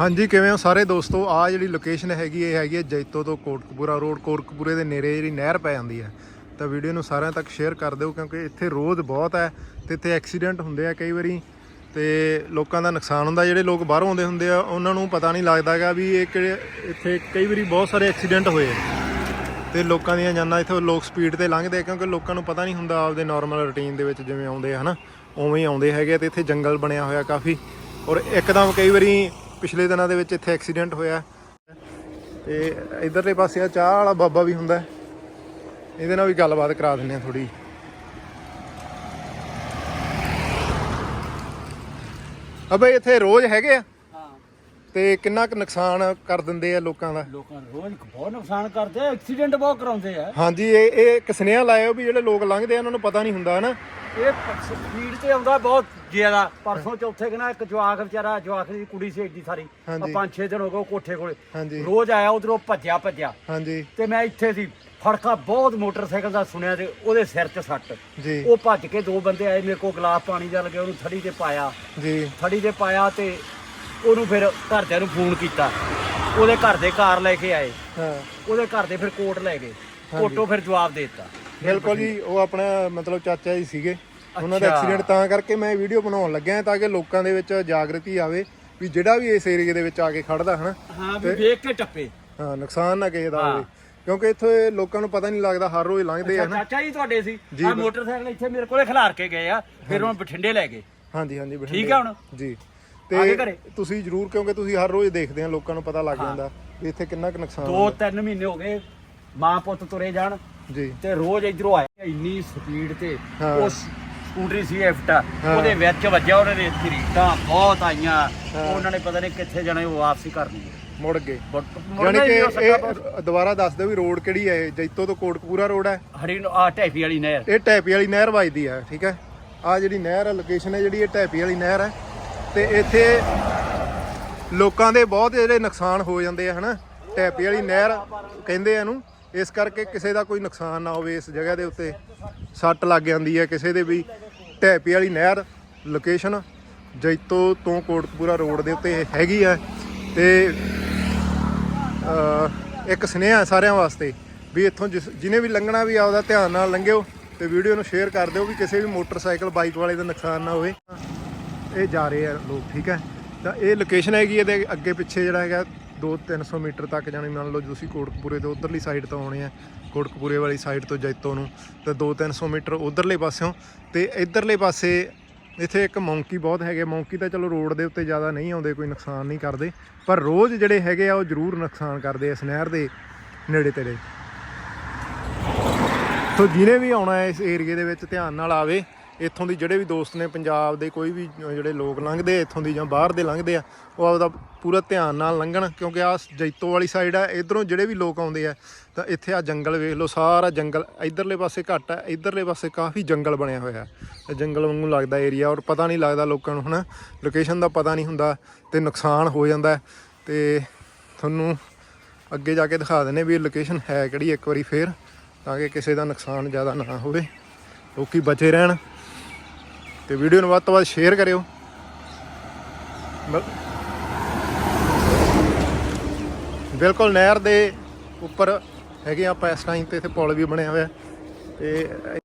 ਹਾਂਜੀ, ਕਿਵੇਂ ਹੋ ਸਾਰੇ ਦੋਸਤੋ? ਆ ਜਿਹੜੀ ਲੋਕੇਸ਼ਨ ਹੈਗੀ, ਇਹ ਹੈਗੀ ਹੈ ਜੈਤੋ ਤੋਂ ਕੋਟਕਪੂਰਾ ਰੋਡ ਕੋਟਕਪੂਰੇ ਦੇ ਨੇੜੇ ਜਿਹੜੀ ਨਹਿਰ ਪੈ ਜਾਂਦੀ ਹੈ। ਤਾਂ ਵੀਡੀਓ ਨੂੰ ਸਾਰਿਆਂ ਤੱਕ ਸ਼ੇਅਰ ਕਰ ਦਿਓ, ਕਿਉਂਕਿ ਇੱਥੇ ਰੋਜ਼ ਬਹੁਤ ਹੈ ਤੇ ਇੱਥੇ ਐਕਸੀਡੈਂਟ ਹੁੰਦੇ ਆ ਕਈ ਵਾਰੀ। ਤੇ ਲੋਕਾਂ ਦਾ ਨੁਕਸਾਨ ਹੁੰਦਾ, ਜਿਹੜੇ ਲੋਕ ਬਾਹਰੋਂ ਆਉਂਦੇ ਹੁੰਦੇ ਆ, ਉਹਨਾਂ ਨੂੰ ਪਤਾ ਨਹੀਂ ਲੱਗਦਾਗਾ ਵੀ ਇਹ ਕਿਹੜੇ ਇੱਥੇ ਕਈ ਵਾਰੀ ਬਹੁਤ ਸਾਰੇ ਐਕਸੀਡੈਂਟ ਹੋਏ ਆ। ਤੇ ਲੋਕਾਂ ਦੀਆਂ ਜਾਨਾਂ ਇੱਥੇ ਲੋਕ ਸਪੀਡ ਤੇ ਲੰਘਦੇ ਕਿਉਂਕਿ ਲੋਕਾਂ ਨੂੰ ਪਤਾ ਨਹੀਂ ਹੁੰਦਾ ਆਪਦੇ ਨਾਰਮਲ ਰੁਟੀਨ ਦੇ ਵਿੱਚ ਜਿਵੇਂ ਆਉਂਦੇ ਆ, ਹਨਾ? ਉਵੇਂ ਹੀ ਆਉਂਦੇ ਹੈਗੇ ਆ ਤੇ ਇੱਥੇ ਜੰਗਲ ਬਣਿਆ ਹੋਇਆ ਕਾਫੀ। ਔਰ ਇੱਕਦਮ ਕਈ ਵਾਰੀ ਪਿਛਲੇ ਦਿਨਾਂ ਦੇ ਵਿੱਚ ਇੱਥੇ ਐਕਸੀਡੈਂਟ ਹੋਇਆ। ਤੇ ਇਧਰਲੇ ਪਾਸੇ ਆ ਚਾਹ ਵਾਲਾ ਬਾਬਾ ਵੀ ਹੁੰਦਾ। ਇਹਦੇ ਨਾਲ ਵੀ ਗੱਲਬਾਤ ਕਰਾ ਦਿੰਦੇ ਆ ਥੋੜੀ ਅਬੇ ਇੱਥੇ ਰੋਜ਼ ਹੈਗੇ ਆ। ਤੇ ਕਿੰਨਾ ਕੁ ਨੁਕਸਾਨ ਕਰ ਦਿੰਦੇ ਆ ਲੋਕਾਂ ਦਾ? ਲੋਕਾਂ ਨੂੰ ਰੋਜ਼ ਬਹੁਤ ਨੁਕਸਾਨ ਕਰਦੇ ਆ ਐਕਸੀਡੈਂਟ ਬਹੁਤ ਕਰਾਉਂਦੇ ਆ। ਹਾਂਜੀ ਇਹ ਇਹ ਇੱਕ ਸੁਨੇਹਾ ਲਾਇਓ ਵੀ ਜਿਹੜੇ ਲੋਕ ਲੰਘਦੇ ਆ ਉਹਨਾਂ ਨੂੰ ਪਤਾ ਨਹੀਂ ਹੁੰਦਾ ਹਨਾ? ਇਹ ਸਪੀਡ ਤੇ ਆਉਂਦਾ ਬਹੁਤ ਜ਼ਿਆਦਾ। ਪਰਸੋਂ ਚੌਥੇ ਇੱਕ ਜਵਾਕ ਵਿਚਾਰਾ ਜਵਾਕ ਦੀ ਕੁੜੀ ਸੀ ਏਡੀ ਸਾਰੀ। ਆ ਹਾਂਜੀ। ਪੰਜ ਛੇ ਦਿਨ ਹੋ ਗਏ ਉਹ ਕੋਠੇ ਕੋਲੇ। ਹਾਂਜੀ। ਰੋਜ਼ ਆਇਆ ਉਧਰੋਂ ਭੱਜਿਆ ਭੱਜਿਆ। ਹਾਂਜੀ। ਤੇ ਮੈਂ ਇੱਥੇ ਸੀ। ਫੜਕਾ ਬਹੁਤ ਮੋਟਰਸਾਈਕਲ ਦਾ ਸੁਣਿਆ ਤੇ ਉਹਦੇ ਸਿਰ 'ਚ ਸੱਟ। ਜੀ। ਉਹ ਭੱਜ ਕੇ ਦੋ ਬੰਦੇ ਆਏ ਮੇਰੇ ਕੋਲ ਗਲਾਸ ਪਾਣੀ ਦਾ ਲਗੇ ਉਹਨੂੰ ਥੜੀ ਤੇ ਪਾਇਆ। ਜੀ। ਥੜੀ ਤੇ ਪਾਇਆ ਤੇ ਉਹਨੂੰ ਫਿਰ ਘਰਦਿਆਂ ਨੂੰ ਫੋਨ ਕੀਤਾ। ਉਹਦੇ ਘਰ ਦੇ ਕਾਰ ਲੈ ਕੇ ਆਏ। ਹਾਂ। ਉਹਦੇ ਘਰ ਦੇ ਫਿਰ ਕੋਰਟ ਲੈ ਗਏ। ਕੋਰਟੋਂ ਫਿਰ ਜਵਾਬ ਦੇ ਦਿੱਤਾ। ਬਿਲਕੁਲ ਜੀ ਉਹ ਆਪਣਾ ਮਤਲਬ ਚਾਚਾ ਜੀ ਸੀਗੇ। ਉਹਨਾਂ ਦਾ। ਐਕਸੀਡੈਂਟ ਤਾਂ ਕਰਕੇ ਮੈਂ ਵੀਡੀਓ ਬਣਾਉਣ ਲੱਗਿਆ ਤਾਂ ਕਿ ਲੋਕਾਂ ਦੇ ਵਿੱਚ ਜਾਗਰਤੀ ਆਵੇ ਵੀ ਜਿਹੜਾ ਵੀ ਇਸ ਏਰੀਏ ਦੇ ਵਿੱਚ ਆ ਕੇ ਖੜਦਾ ਹਨਾ? ਹਾਂ ਵੀ ਵੇਖ ਕੇ ਟੱਪੇ। ਹਾਂ ਨੁਕਸਾਨ ਨਾ ਕਿਸੇ ਦਾ। ਹੋਵੇ। ਕਿਉਂਕਿ ਇੱਥੇ ਲੋਕਾਂ ਨੂੰ ਪਤਾ ਨਹੀਂ ਲੱਗਦਾ ਹਰ ਰੋਜ਼ ਲੰਘਦੇ ਆ ਨਾ ਚਾਚਾ ਜੀ ਤੁਹਾਡੇ ਸੀ? ਆ ਮੋਟਰਸਾਈਕਲ ਇੱਥੇ ਮੇਰੇ ਕੋਲੇ ਖਿਲਾਰ ਕੇ ਗਏ ਆ ਫਿਰ ਉਹ ਬਠਿੰਡੇ ਲੈ ਗਏ। ਹਾਂਜੀ ਹਾਂਜੀ ਬਠਿੰਡੇ। ਠੀਕ ਆ ਹੁਣ? ਜੀ। ਤੇ? ਤੁਸੀਂ ਜਰੂਰ ਕਿਉਂਕਿ ਤੁਸੀਂ ਹਰ ਰੋਜ਼ ਦੇਖਦੇ ਆ ਲੋਕਾਂ ਨੂੰ ਪਤਾ ਲੱਗ ਜਾਂਦਾ ਵੀ ਇੱਥੇ ਕਿੰਨਾ ਕੁ ਨੁਕਸਾਨ ਦੋ ਤਿੰਨ ਮਹੀਨੇ ਹੋ ਗਏ ਮਾਂ ਪੁੱਤ ਤੁਰੇ ਜਾਣ ਜੀ। ਤੇ ਰੋਜ਼ ਇਧਰੋਂ ਆਏ ਇੰਨੀ ਸਪੀਡ ਤੇ। ਹਾਂ। ਉਹ ਸਕੂਟਰੀ ਸੀ ਐਫਟ ਹਾਂ। ਉਹਦੇ ਵਿੱਚ ਵੱਜਿਆ ਉਹਨੇ ਦੇ ਤਰੀਕਾਂ ਬਹੁਤ ਆਈਆਂ। ਹਾਂ। ਉਹਨਾਂ ਨੇ ਪਤਾ ਨਹੀਂ ਕਿੱਥੇ ਜਾਣਾ ਉਹ ਵਾਪਸੀ ਕਰਨੀ ਮੁੜ ਗਏ। ਯਾਨੀ ਕਿ ਇਹ ਦੁਬਾਰਾ ਦੱਸ ਦਿਓ ਵੀ ਰੋਡ ਕਿਹੜੀ ਹੈ ਇਹ? ਜੈਤੋ ਤੋਂ ਕੋਟਕਪੂਰਾ ਰੋਡ ਹੈ? ਹਰੀ ਨੂੰ ਆ ਢੈਫੀ ਵਾਲੀ ਨਹਿਰ। ਇਹ ਟੈਪੀ ਵਾਲੀ ਨਹਿਰ ਵੱਜਦੀ ਹੈ ਠੀਕ ਹੈ? ਆ ਜਿਹੜੀ ਨਹਿਰ ਹੈ ਲੋਕੇਸ਼ਨ ਹੈ ਜਿਹੜੀ ਇਹ ਟੈਪੀ ਵਾਲੀ ਨਹਿਰ ਹੈ। ਤੇ ਇੱਥੇ ਲੋਕਾਂ ਦੇ ਬਹੁਤ ਜਿਹੜੇ ਨੁਕਸਾਨ ਹੋ ਜਾਂਦੇ ਆ ਹਨਾ? ਟੈਪੀ ਵਾਲੀ ਨਹਿਰ ਕਹਿੰਦੇ ਆ ਇਹਨੂੰ ਇਸ ਕਰਕੇ ਕਿਸੇ ਦਾ ਕੋਈ ਨੁਕਸਾਨ ਨਾ ਹੋਵੇ ਇਸ ਜਗ੍ਹਾ ਦੇ ਉੱਤੇ। ਸੱਟ ਲੱਗ ਜਾਂਦੀ ਹੈ ਕਿਸੇ ਦੇ ਵੀ। ਢੈਪੀ ਵਾਲੀ ਨਹਿਰ ਲੋਕੇਸ਼ਨ ਜੈਤੋ ਤੋਂ ਕੋਟਕਪੂਰਾ ਰੋਡ ਦੇ ਉੱਤੇ ਹੈਗੀ ਹੈ ਤੇ ਇੱਕ ਸੁਨੇਹਾ ਸਾਰਿਆਂ ਵਾਸਤੇ ਵੀ ਇੱਥੋਂ ਜਿਸ ਜਿਹਨੇ ਵੀ ਲੰਘਣਾ ਵੀ ਆਪਦਾ ਧਿਆਨ ਨਾਲ ਲੰਘਿਓ ਤੇ ਵੀਡੀਓ ਨੂੰ ਸ਼ੇਅਰ ਕਰ ਦਿਓ ਵੀ ਕਿਸੇ ਵੀ ਮੋਟਰਸਾਈਕਲ ਬਾਈਕ ਵਾਲੇ ਦਾ ਨੁਕਸਾਨ ਨਾ ਹੋਵੇ। ਇਹ ਜਾ ਰਹੇ ਆ ਲੋਕ, ਠੀਕ ਹੈ? ਤਾਂ ਇਹ ਲੋਕੇਸ਼ਨ ਹੈਗੀ ਇਹਦੇ ਅੱਗੇ ਪਿੱਛੇ ਜਿਹੜਾ ਹੈਗਾ 2-300 ਮੀਟਰ ਤੱਕ ਜਾਣੀ ਮੰਨ ਲਓ ਤੁਸੀਂ ਕੋਟਕਪੂਰੇ ਤੋਂ ਉਧਰਲੀ ਸਾਈਡ ਤੋਂ ਆਉਣੇ ਆ, ਕੋਟਕਪੂਰੇ ਵਾਲੀ ਸਾਈਡ ਤੋਂ ਜੈਤੋ ਨੂੰ, ਤੇ 2-300 ਮੀਟਰ ਉਧਰਲੇ ਪਾਸਿਓਂ, ਤੇ ਇਧਰਲੇ ਪਾਸੇ ਇੱਥੇ ਇੱਕ ਮੌਂਕੀ ਬਹੁਤ ਹੈਗੇ ਮੌਂਕੀ ਤਾਂ ਚਲੋ ਰੋਡ ਦੇ ਉੱਤੇ ਜ਼ਿਆਦਾ ਨਹੀਂ ਆਉਂਦੇ, ਕੋਈ ਨੁਕਸਾਨ ਨਹੀਂ ਕਰਦੇ, ਪਰ ਰੋਜ਼ ਜਿਹੜੇ ਹੈਗੇ ਆ ਉਹ ਜ਼ਰੂਰ ਨੁਕਸਾਨ ਕਰਦੇ ਆ ਇਸ ਨਹਿਰ ਦੇ ਨੇੜੇ ਤੇੜੇ। ਸੋ ਜਿਹਨੇ ਵੀ ਆਉਣਾ ਇਸ ਏਰੀਏ ਦੇ ਵਿੱਚ, ਧਿਆਨ ਨਾਲ ਆਵੇ ਇੱਥੋਂ ਦੀ ਜਿਹੜੇ ਵੀ ਦੋਸਤ ਨੇ ਪੰਜਾਬ ਦੇ ਕੋਈ ਵੀ ਜਿਹੜੇ ਲੋਕ ਲੰਘਦੇ ਆ, ਇੱਥੋਂ ਦੀ ਜਾਂ ਬਾਹਰ ਦੇ ਲੰਘਦੇ ਆ, ਉਹ ਆਪਦਾ ਪੂਰਾ ਧਿਆਨ ਨਾਲ ਲੰਘਣ, ਕਿਉਂਕਿ ਆ ਜੈਤੋ ਵਾਲੀ ਸਾਈਡ ਆ, ਇਧਰੋਂ ਜਿਹੜੇ ਵੀ ਲੋਕ ਆਉਂਦੇ ਆ, ਤਾਂ ਇੱਥੇ ਆ ਜੰਗਲ ਵੇਖ ਲਓ, ਸਾਰਾ ਜੰਗਲ, ਇਧਰਲੇ ਪਾਸੇ ਘੱਟ ਆ, ਇਧਰਲੇ ਪਾਸੇ ਕਾਫੀ ਜੰਗਲ ਬਣਿਆ ਹੋਇਆ ਤੇ ਜੰਗਲ ਵਾਂਗੂ ਲੱਗਦਾ ਏਰੀਆ ਔਰ ਪਤਾ ਨਹੀਂ ਲੱਗਦਾ ਲੋਕਾਂ ਨੂੰ, ਹਨਾ? ਲੋਕੇਸ਼ਨ ਦਾ ਪਤਾ ਨਹੀਂ ਹੁੰਦਾ, ਤੇ ਨੁਕਸਾਨ ਹੋ ਜਾਂਦਾ ਹੈ। ਤੇ ਤੁਹਾਨੂੰ ਅੱਗੇ ਜਾ ਕੇ ਦਿਖਾ ਦਿੰਨੇ ਵੀ ਇਹ ਲੋਕੇਸ਼ਨ ਹੈ ਕਿਹੜੀ, ਇੱਕ ਵਾਰੀ ਫੇਰ, ਤਾਂ ਕਿ ਕਿਸੇ ਦਾ ਨੁਕਸਾਨ ਜ਼ਿਆਦਾ ਨਾ ਹੋਵੇ। ਲੋਕੀ ਬਚੇ ਰਹਿਣ। ਤੇ ਵੀਡੀਓ ਨੂੰ ਵੱਧ ਤੋਂ ਵੱਧ ਸ਼ੇਅਰ ਕਰਿਓ। ਬਿਲਕੁਲ ਨਹਿਰ ਦੇ ਉੱਪਰ ਹੈਗੇ ਆਪਾਂ ਇਸ ਟਾਈਮ ਤੇ ਇੱਥੇ ਪੁਲ ਵੀ ਬਣਿਆ ਹੋਇਆ ਤੇ